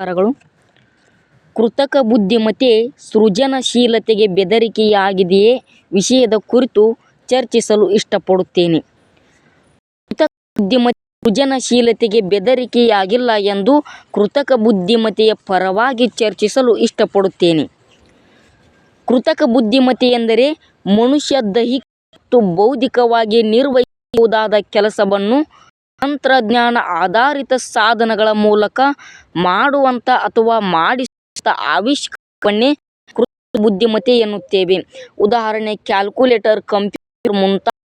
ನಮಸ್ಕಾರಗಳು ಕೃತಕ ಬುದ್ಧಿಮತ್ತೆ ಸೃಜನಶೀಲತೆಗೆ ಬೆದರಿಕೆಯಾಗಿದೆಯೇ ವಿಷಯದ ಕುರಿತು ಚರ್ಚಿಸಲು ಇಷ್ಟಪಡುತ್ತೇನೆ. ಕೃತಕ ಬುದ್ಧಿಮತ್ತೆ ಸೃಜನಶೀಲತೆಗೆ ಬೆದರಿಕೆಯಾಗಿಲ್ಲ ಎಂದು ಕೃತಕ ಬುದ್ಧಿಮತೆಯ ಪರವಾಗಿ ಚರ್ಚಿಸಲು ಇಷ್ಟಪಡುತ್ತೇನೆ. ಕೃತಕ ಬುದ್ಧಿಮತೆ ಎಂದರೆ ಮನುಷ್ಯ ದೈಹಿಕ ಮತ್ತು ಬೌದ್ಧಿಕವಾಗಿ ನಿರ್ವಹಿಸಬಹುದಾದ ಕೆಲಸವನ್ನು ತಂತ್ರಜ್ಞಾನ ಆಧಾರಿತ ಸಾಧನಗಳ ಮೂಲಕ ಮಾಡುವಂಥ ಅಥವಾ ಮಾಡಿಸುವಂಥ ಆವಿಷ್ಕಾರವನ್ನೇ ಕೃತಕ ಬುದ್ಧಿಮತ್ತೆ ಎನ್ನುತ್ತೇವೆ. ಉದಾಹರಣೆ ಕ್ಯಾಲ್ಕುಲೇಟರ್, ಕಂಪ್ಯೂಟರ್ ಮುಂತಾದ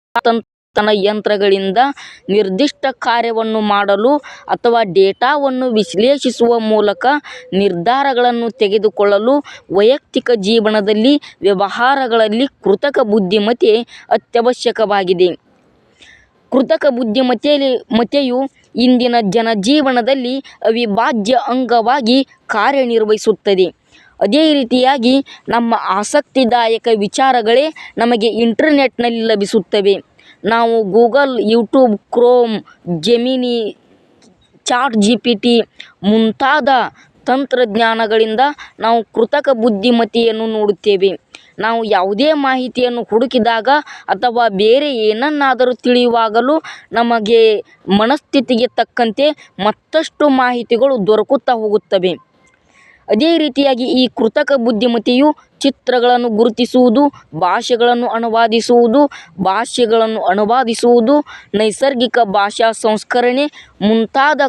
ಯಂತ್ರಗಳಿಂದ ನಿರ್ದಿಷ್ಟ ಕಾರ್ಯವನ್ನು ಮಾಡಲು ಅಥವಾ ಡೇಟಾವನ್ನು ವಿಶ್ಲೇಷಿಸುವ ಮೂಲಕ ನಿರ್ಧಾರಗಳನ್ನು ತೆಗೆದುಕೊಳ್ಳಲು ವೈಯಕ್ತಿಕ ಜೀವನದಲ್ಲಿ, ವ್ಯವಹಾರಗಳಲ್ಲಿ ಕೃತಕ ಬುದ್ಧಿಮತ್ತೆ ಅತ್ಯವಶ್ಯಕವಾಗಿದೆ. ಕೃತಕ ಬುದ್ಧಿಮತ್ತೆಯು ಇಂದಿನ ಜನಜೀವನದಲ್ಲಿ ಅವಿಭಾಜ್ಯ ಅಂಗವಾಗಿ ಕಾರ್ಯನಿರ್ವಹಿಸುತ್ತದೆ. ಅದೇ ರೀತಿಯಾಗಿ ನಮ್ಮ ಆಸಕ್ತಿದಾಯಕ ವಿಚಾರಗಳೇ ನಮಗೆ ಇಂಟರ್ನೆಟ್ನಲ್ಲಿ ಲಭಿಸುತ್ತವೆ. ನಾವು Google, YouTube, Chrome, Gemini, chat G ಮುಂತಾದ ತಂತ್ರಜ್ಞಾನಗಳಿಂದ ನಾವು ಕೃತಕ ಬುದ್ಧಿಮತ್ತೆಯನ್ನು ನೋಡುತ್ತೇವೆ. ನಾವು ಯಾವುದೇ ಮಾಹಿತಿಯನ್ನು ಹುಡುಕಿದಾಗ ಅಥವಾ ಬೇರೆ ಏನನ್ನಾದರೂ ತಿಳಿಯುವಾಗಲೂ ನಮಗೆ ಮನಸ್ಥಿತಿಗೆ ತಕ್ಕಂತೆ ಮತ್ತಷ್ಟು ಮಾಹಿತಿಗಳು ದೊರಕುತ್ತಾ ಹೋಗುತ್ತವೆ. ಅದೇ ರೀತಿಯಾಗಿ ಈ ಕೃತಕ ಬುದ್ಧಿಮತೆಯು ಚಿತ್ರಗಳನ್ನು ಗುರುತಿಸುವುದು, ಭಾಷೆಗಳನ್ನು ಅನುವಾದಿಸುವುದು, ಭಾಷೆಗಳನ್ನು ಅನುವಾದಿಸುವುದು, ನೈಸರ್ಗಿಕ ಭಾಷಾ ಸಂಸ್ಕರಣೆ ಮುಂತಾದ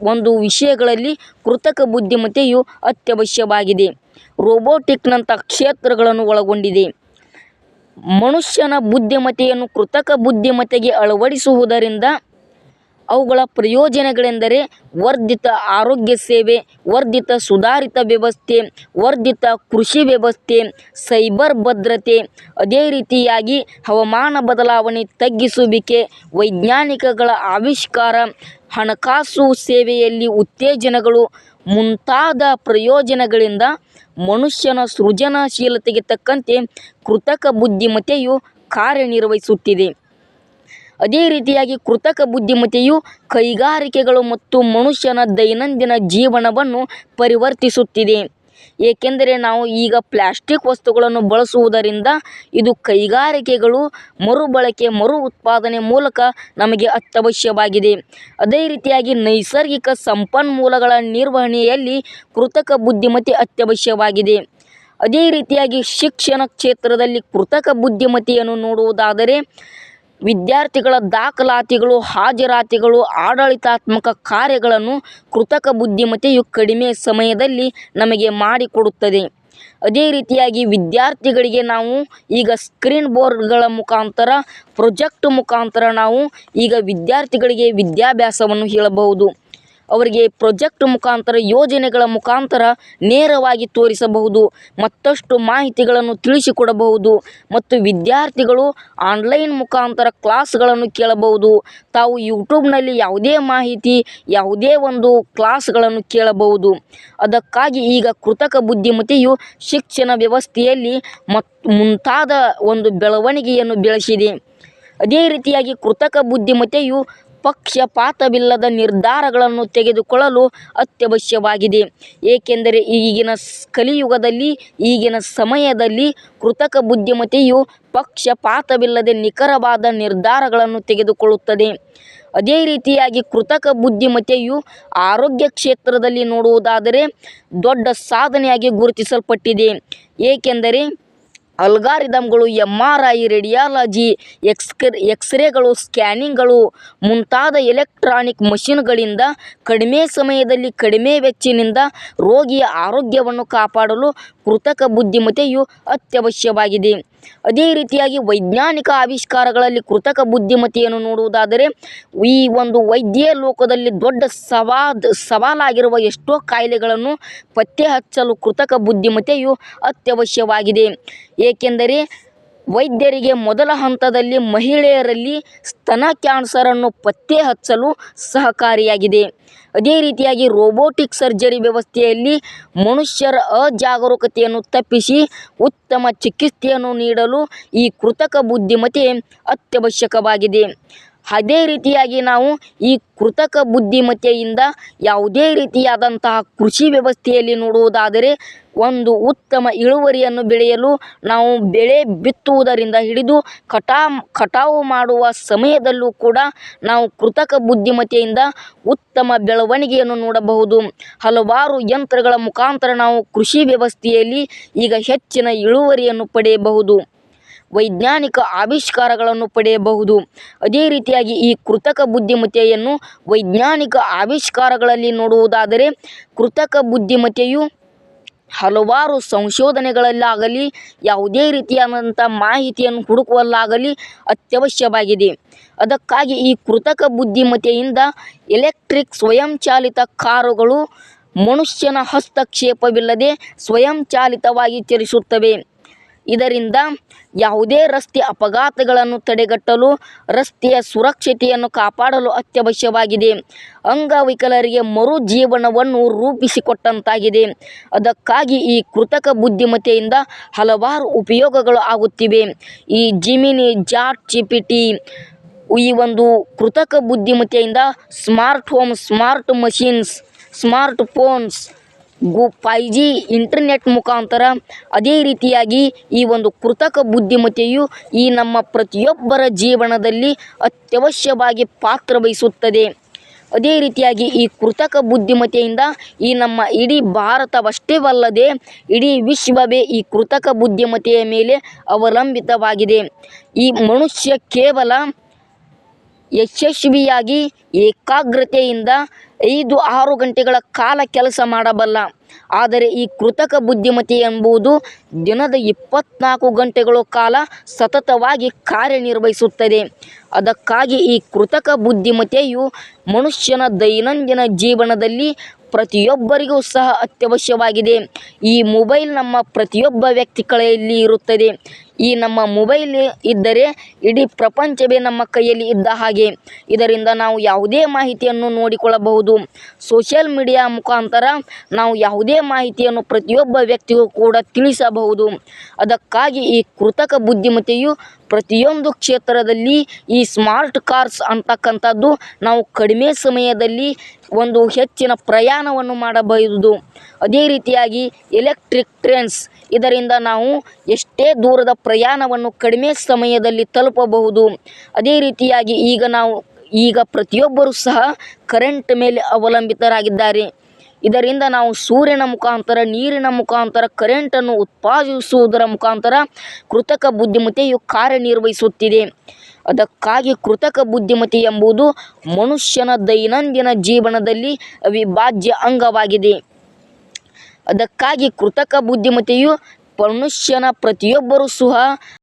ಒಂದು ವಿಷಯಗಳಲ್ಲಿ ಕೃತಕ ಬುದ್ಧಿಮತ್ತೆಯು ಅತ್ಯವಶ್ಯವಾಗಿದೆ. ರೋಬೋಟಿಕ್ನಂಥ ಕ್ಷೇತ್ರಗಳನ್ನು ಒಳಗೊಂಡಿದೆ. ಮನುಷ್ಯನ ಬುದ್ಧಿಮತ್ತೆಯನ್ನು ಕೃತಕ ಬುದ್ಧಿಮತ್ತೆಗೆ ಅಳವಡಿಸುವುದರಿಂದ ಅವುಗಳ ಪ್ರಯೋಜನಗಳೆಂದರೆ ವರ್ಧಿತ ಆರೋಗ್ಯ ಸೇವೆ, ವರ್ಧಿತ ಸುಧಾರಿತ ವ್ಯವಸ್ಥೆ, ವರ್ಧಿತ ಕೃಷಿ ವ್ಯವಸ್ಥೆ, ಸೈಬರ್ ಭದ್ರತೆ, ಅದೇ ರೀತಿಯಾಗಿ ಹವಾಮಾನ ಬದಲಾವಣೆ ತಗ್ಗಿಸುವಿಕೆ, ವೈಜ್ಞಾನಿಕಗಳ ಆವಿಷ್ಕಾರ, ಹಣಕಾಸು ಸೇವೆಯಲ್ಲಿ ಉತ್ತೇಜನಗಳು ಮುಂತಾದ ಪ್ರಯೋಜನಗಳಿಂದ ಮನುಷ್ಯನ ಸೃಜನಶೀಲತೆಗೆ ತಕ್ಕಂತೆ ಕೃತಕ ಬುದ್ಧಿಮತ್ತೆಯು ಕಾರ್ಯನಿರ್ವಹಿಸುತ್ತಿದೆ. ಅದೇ ರೀತಿಯಾಗಿ ಕೃತಕ ಬುದ್ಧಿಮತ್ತೆಯು ಕೈಗಾರಿಕೆಗಳು ಮತ್ತು ಮನುಷ್ಯನ ದೈನಂದಿನ ಜೀವನವನ್ನು ಪರಿವರ್ತಿಸುತ್ತಿದೆ. ಏಕೆಂದರೆ ನಾವು ಈಗ ಪ್ಲಾಸ್ಟಿಕ್ ವಸ್ತುಗಳನ್ನು ಬಳಸುವುದರಿಂದ ಇದು ಕೈಗಾರಿಕೆಗಳು ಮರುಬಳಕೆ, ಮರು ಉತ್ಪಾದನೆ ಮೂಲಕ ನಮಗೆ ಅತ್ಯವಶ್ಯವಾಗಿದೆ. ಅದೇ ರೀತಿಯಾಗಿ ನೈಸರ್ಗಿಕ ಸಂಪನ್ಮೂಲಗಳ ನಿರ್ವಹಣೆಯಲ್ಲಿ ಕೃತಕ ಬುದ್ಧಿಮತ್ತೆ ಅತ್ಯವಶ್ಯವಾಗಿದೆ. ಅದೇ ರೀತಿಯಾಗಿ ಶಿಕ್ಷಣ ಕ್ಷೇತ್ರದಲ್ಲಿ ಕೃತಕ ಬುದ್ಧಿಮತ್ತೆಯನ್ನು ನೋಡುವುದಾದರೆ ವಿದ್ಯಾರ್ಥಿಗಳ ದಾಖಲಾತಿಗಳು, ಹಾಜರಾತಿಗಳು, ಆಡಳಿತಾತ್ಮಕ ಕಾರ್ಯಗಳನ್ನು ಕೃತಕ ಬುದ್ಧಿಮತ್ತೆಯು ಕಡಿಮೆ ಸಮಯದಲ್ಲಿ ನಮಗೆ ಮಾಡಿಕೊಡುತ್ತದೆ. ಅದೇ ರೀತಿಯಾಗಿ ವಿದ್ಯಾರ್ಥಿಗಳಿಗೆ ನಾವು ಈಗ ಸ್ಕ್ರೀನ್ ಬೋರ್ಡ್ಗಳ ಮುಖಾಂತರ, ಪ್ರೊಜೆಕ್ಟ್ ಮುಖಾಂತರ ನಾವು ಈಗ ವಿದ್ಯಾರ್ಥಿಗಳಿಗೆ ವಿದ್ಯಾಭ್ಯಾಸವನ್ನು ಹೇಳಬಹುದು. ಅವರಿಗೆ ಪ್ರೊಜೆಕ್ಟ್ ಮುಖಾಂತರ ಯೋಜನೆಗಳ ಮುಖಾಂತರ ನೇರವಾಗಿ ತೋರಿಸಬಹುದು. ಮತ್ತಷ್ಟು ಮಾಹಿತಿಗಳನ್ನು ತಿಳಿಸಿಕೊಡಬಹುದು ಮತ್ತು ವಿದ್ಯಾರ್ಥಿಗಳು ಆನ್ಲೈನ್ ಮುಖಾಂತರ ಕ್ಲಾಸ್ಗಳನ್ನು ಕೇಳಬಹುದು. ತಾವು ಯೂಟ್ಯೂಬ್ನಲ್ಲಿ ಯಾವುದೇ ಮಾಹಿತಿ, ಯಾವುದೇ ಒಂದು ಕ್ಲಾಸ್ಗಳನ್ನು ಕೇಳಬಹುದು. ಅದಕ್ಕಾಗಿ ಈಗ ಕೃತಕ ಬುದ್ಧಿಮತೆಯು ಶಿಕ್ಷಣ ವ್ಯವಸ್ಥೆಯಲ್ಲಿ ಮುಂತಾದ ಒಂದು ಬೆಳವಣಿಗೆಯನ್ನು ಬೆಳೆಸಿದೆ. ಅದೇ ರೀತಿಯಾಗಿ ಕೃತಕ ಬುದ್ಧಿಮತ್ತೆಯು ಪಕ್ಷಪಾತವಿಲ್ಲದ ನಿರ್ಧಾರಗಳನ್ನು ತೆಗೆದುಕೊಳ್ಳಲು ಅತ್ಯವಶ್ಯವಾಗಿದೆ. ಏಕೆಂದರೆ ಈಗಿನ ಕಲಿಯುಗದಲ್ಲಿ, ಈಗಿನ ಸಮಯದಲ್ಲಿ ಕೃತಕ ಬುದ್ಧಿಮತೆಯು ಪಕ್ಷಪಾತವಿಲ್ಲದೆ ನಿಖರವಾದ ನಿರ್ಧಾರಗಳನ್ನು ತೆಗೆದುಕೊಳ್ಳುತ್ತದೆ. ಅದೇ ರೀತಿಯಾಗಿ ಕೃತಕ ಬುದ್ಧಿಮತೆಯು ಆರೋಗ್ಯ ಕ್ಷೇತ್ರದಲ್ಲಿ ನೋಡುವುದಾದರೆ ದೊಡ್ಡ ಸಾಧನೆಯಾಗಿ ಗುರುತಿಸಲ್ಪಟ್ಟಿದೆ. ಏಕೆಂದರೆ ಅಲ್ಗಾರಿದಮ್ಗಳು ಎಂ ಆರ್ ಐ ರೇಡಿಯಾಲಜಿ, ಎಕ್ಸ್ಕ ಎಕ್ಸ್ರೇಗಳು ಸ್ಕ್ಯಾನಿಂಗ್ಗಳು ಮುಂತಾದ ಎಲೆಕ್ಟ್ರಾನಿಕ್ ಮಷಿನ್ಗಳಿಂದ ಕಡಿಮೆ ಸಮಯದಲ್ಲಿ ಕಡಿಮೆ ವೆಚ್ಚಿನಿಂದ ರೋಗಿಯ ಆರೋಗ್ಯವನ್ನು ಕಾಪಾಡಲು ಕೃತಕ ಬುದ್ಧಿಮತ್ತೆಯು ಅತ್ಯವಶ್ಯವಾಗಿದೆ. ಅದೇ ರೀತಿಯಾಗಿ ವೈಜ್ಞಾನಿಕ ಆವಿಷ್ಕಾರಗಳಲ್ಲಿ ಕೃತಕ ಬುದ್ಧಿಮತ್ತೆಯನ್ನು ನೋಡುವುದಾದರೆ, ಈ ಒಂದು ವೈದ್ಯ ಲೋಕದಲ್ಲಿ ದೊಡ್ಡ ಸವಾಲಾಗಿರುವ ಎಷ್ಟೋ ಕಾಯಿಲೆಗಳನ್ನು ಪತ್ತೆ ಹಚ್ಚಲು ಕೃತಕ ಬುದ್ಧಿಮತ್ತೆಯು ಅತ್ಯವಶ್ಯವಾಗಿದೆ. ಏಕೆಂದರೆ ವೈದ್ಯರಿಗೆ ಮೊದಲ ಹಂತದಲ್ಲಿ ಮಹಿಳೆಯರಲ್ಲಿ ಸ್ತನ ಕ್ಯಾನ್ಸರನ್ನು ಪತ್ತೆ ಹಚ್ಚಲು ಸಹಕಾರಿಯಾಗಿದೆ. ಅದೇ ರೀತಿಯಾಗಿ ರೋಬೋಟಿಕ್ ಸರ್ಜರಿ ವ್ಯವಸ್ಥೆಯಲ್ಲಿ ಮನುಷ್ಯರ ಅಜಾಗರೂಕತೆಯನ್ನು ತಪ್ಪಿಸಿ ಉತ್ತಮ ಚಿಕಿತ್ಸೆಯನ್ನು ನೀಡಲು ಈ ಕೃತಕ ಬುದ್ಧಿಮತ್ತೆ ಅತ್ಯವಶ್ಯಕವಾಗಿದೆ. ಅದೇ ರೀತಿಯಾಗಿ ನಾವು ಈ ಕೃತಕ ಬುದ್ಧಿಮತ್ತೆಯಿಂದ ಯಾವುದೇ ರೀತಿಯಾದಂತಹ ಕೃಷಿ ವ್ಯವಸ್ಥೆಯಲ್ಲಿ ನೋಡುವುದಾದರೆ ಒಂದು ಉತ್ತಮ ಇಳುವರಿಯನ್ನು ಬೆಳೆಯಲು ನಾವು ಬೆಳೆ ಬಿತ್ತುವುದರಿಂದ ಹಿಡಿದು ಕಟಾ ಕಟಾವು ಮಾಡುವ ಸಮಯದಲ್ಲೂ ಕೂಡ ನಾವು ಕೃತಕ ಬುದ್ಧಿಮತ್ತೆಯಿಂದ ಉತ್ತಮ ಬೆಳವಣಿಗೆಯನ್ನು ನೋಡಬಹುದು. ಹಲವಾರು ಯಂತ್ರಗಳ ಮುಖಾಂತರ ನಾವು ಕೃಷಿ ವ್ಯವಸ್ಥೆಯಲ್ಲಿ ಈಗ ಹೆಚ್ಚಿನ ಇಳುವರಿಯನ್ನು ಪಡೆಯಬಹುದು. ವೈಜ್ಞಾನಿಕ ಆವಿಷ್ಕಾರಗಳನ್ನು ಪಡೆಯಬಹುದು. ಅದೇ ರೀತಿಯಾಗಿ ಈ ಕೃತಕ ಬುದ್ಧಿಮತ್ತೆಯನ್ನು ವೈಜ್ಞಾನಿಕ ಆವಿಷ್ಕಾರಗಳಲ್ಲಿ ನೋಡುವುದಾದರೆ, ಕೃತಕ ಬುದ್ಧಿಮತ್ತೆಯು ಹಲವಾರು ಸಂಶೋಧನೆಗಳಲ್ಲಾಗಲಿ, ಯಾವುದೇ ರೀತಿಯಾದಂಥ ಮಾಹಿತಿಯನ್ನು ಹುಡುಕುವಲ್ಲಾಗಲಿ ಅತ್ಯವಶ್ಯವಾಗಿದೆ. ಅದಕ್ಕಾಗಿ ಈ ಕೃತಕ ಬುದ್ಧಿಮತ್ತೆಯಿಂದ ಎಲೆಕ್ಟ್ರಿಕ್ ಸ್ವಯಂಚಾಲಿತ ಕಾರುಗಳು ಮನುಷ್ಯನ ಹಸ್ತಕ್ಷೇಪವಿಲ್ಲದೆ ಸ್ವಯಂಚಾಲಿತವಾಗಿ ಚಲಿಸುತ್ತವೆ. ಇದರಿಂದ ಯಾವುದೇ ರಸ್ತೆ ಅಪಘಾತಗಳನ್ನು ತಡೆಗಟ್ಟಲು, ರಸ್ತೆಯ ಸುರಕ್ಷತೆಯನ್ನು ಕಾಪಾಡಲು ಅತ್ಯವಶ್ಯವಾಗಿದೆ. ಅಂಗವಿಕಲರಿಗೆ ಮರು ಜೀವನವನ್ನು ರೂಪಿಸಿಕೊಟ್ಟಂತಾಗಿದೆ. ಅದಕ್ಕಾಗಿ ಈ ಕೃತಕ ಬುದ್ಧಿಮತ್ತೆಯಿಂದ ಹಲವಾರು ಉಪಯೋಗಗಳು ಆಗುತ್ತಿವೆ. ಈ ಜಿಮಿನಿ ಜಾಟ್ ಜಿಪಿಟಿ ಈ ಒಂದು ಕೃತಕ ಬುದ್ಧಿಮತ್ತೆಯಿಂದ smart home smart machines smart phones ಗು ಫೈ ಜಿ ಇಂಟರ್ನೆಟ್ ಮುಖಾಂತರ ಅದೇ ರೀತಿಯಾಗಿ ಈ ಒಂದು ಕೃತಕ ಬುದ್ಧಿಮತ್ತೆಯು ಈ ನಮ್ಮ ಪ್ರತಿಯೊಬ್ಬರ ಜೀವನದಲ್ಲಿ ಅತ್ಯವಶ್ಯವಾಗಿ ಪಾತ್ರ ವಹಿಸುತ್ತದೆ. ಅದೇ ರೀತಿಯಾಗಿ ಈ ಕೃತಕ ಬುದ್ಧಿಮತ್ತೆಯಿಂದ ಈ ನಮ್ಮ ಇಡೀ ಭಾರತವಷ್ಟೇ ಅಲ್ಲದೆ ಇಡೀ ವಿಶ್ವವೇ ಈ ಕೃತಕ ಬುದ್ಧಿಮತ್ತೆಯ ಮೇಲೆ ಅವಲಂಬಿತವಾಗಿದೆ. ಈ ಮನುಷ್ಯ ಕೇವಲ ಯಶಸ್ವಿಯಾಗಿ ಏಕಾಗ್ರತೆಯಿಂದ ಐದು ಆರು ಗಂಟೆಗಳ ಕಾಲ ಕೆಲಸ ಮಾಡಬಲ್ಲ. ಆದರೆ ಈ ಕೃತಕ ಬುದ್ಧಿಮತ್ತೆ ಎಂಬುದು ದಿನದ ಇಪ್ಪತ್ನಾಲ್ಕು ಗಂಟೆಗಳ ಕಾಲ ಸತತವಾಗಿ ಕಾರ್ಯನಿರ್ವಹಿಸುತ್ತದೆ. ಅದಕ್ಕಾಗಿ ಈ ಕೃತಕ ಬುದ್ಧಿಮತೆಯು ಮನುಷ್ಯನ ದೈನಂದಿನ ಜೀವನದಲ್ಲಿ ಪ್ರತಿಯೊಬ್ಬರಿಗೂ ಸಹ ಅತ್ಯವಶ್ಯವಾಗಿದೆ. ಈ ಮೊಬೈಲ್ ನಮ್ಮ ಪ್ರತಿಯೊಬ್ಬ ವ್ಯಕ್ತಿ ಕಳೆಯಲ್ಲಿ ಇರುತ್ತದೆ. ಈ ನಮ್ಮ ಮೊಬೈಲ್ ಇದ್ದರೆ ಇಡೀ ಪ್ರಪಂಚವೇ ನಮ್ಮ ಕೈಯಲ್ಲಿ ಇದ್ದ ಹಾಗೆ. ಇದರಿಂದ ನಾವು ಯಾವುದೇ ಮಾಹಿತಿಯನ್ನು ನೋಡಿಕೊಳ್ಳಬಹುದು. ಸೋಷಿಯಲ್ ಮೀಡಿಯಾ ಮುಖಾಂತರ ನಾವು ಯಾವುದೇ ಮಾಹಿತಿಯನ್ನು ಪ್ರತಿಯೊಬ್ಬ ವ್ಯಕ್ತಿಗೂ ಕೂಡ ತಿಳಿಸಬಹುದು. ಅದಕ್ಕಾಗಿ ಈ ಕೃತಕ ಬುದ್ಧಿಮತ್ತೆಯು ಪ್ರತಿಯೊಂದು ಕ್ಷೇತ್ರದಲ್ಲಿ ಈ ಸ್ಮಾರ್ಟ್ ಕಾರ್ಸ್ ಅಂತಕ್ಕಂಥದ್ದು ನಾವು ಕಡಿಮೆ ಸಮಯದಲ್ಲಿ ಒಂದು ಹೆಚ್ಚಿನ ಪ್ರಯಾಣವನ್ನು ಮಾಡಬಹುದು. ಅದೇ ರೀತಿಯಾಗಿ ಎಲೆಕ್ಟ್ರಿಕ್ ಟ್ರೈನ್ಸ್ ಇದರಿಂದ ನಾವು ಎಷ್ಟೇ ದೂರದ ಪ್ರಯಾಣವನ್ನು ಕಡಿಮೆ ಸಮಯದಲ್ಲಿ ತಲುಪಬಹುದು. ಅದೇ ರೀತಿಯಾಗಿ ಈಗ ನಾವು, ಈಗ ಪ್ರತಿಯೊಬ್ಬರೂ ಸಹ ಕರೆಂಟ್ ಮೇಲೆ ಅವಲಂಬಿತರಾಗಿದ್ದಾರೆ. ಇದರಿಂದ ನಾವು ಸೂರ್ಯನ ಮುಖಾಂತರ, ನೀರಿನ ಮುಖಾಂತರ ಕರೆಂಟನ್ನು ಉತ್ಪಾದಿಸುವುದರ ಮುಖಾಂತರ ಕೃತಕ ಬುದ್ಧಿಮತ್ತೆಯು ಕಾರ್ಯನಿರ್ವಹಿಸುತ್ತಿದೆ. ಅದಕ್ಕಾಗಿ ಕೃತಕ ಬುದ್ಧಿಮತಿ ಎಂಬುದು ಮನುಷ್ಯನ ದೈನಂದಿನ ಜೀವನದಲ್ಲಿ ಅವಿಭಾಜ್ಯ ಅಂಗವಾಗಿದೆ. ಅದಕ್ಕಾಗಿ ಕೃತಕ ಬುದ್ಧಿಮತ್ತೆಯು ಮನುಷ್ಯನ ಪ್ರತಿಯೊಬ್ಬರೂ ಸಹ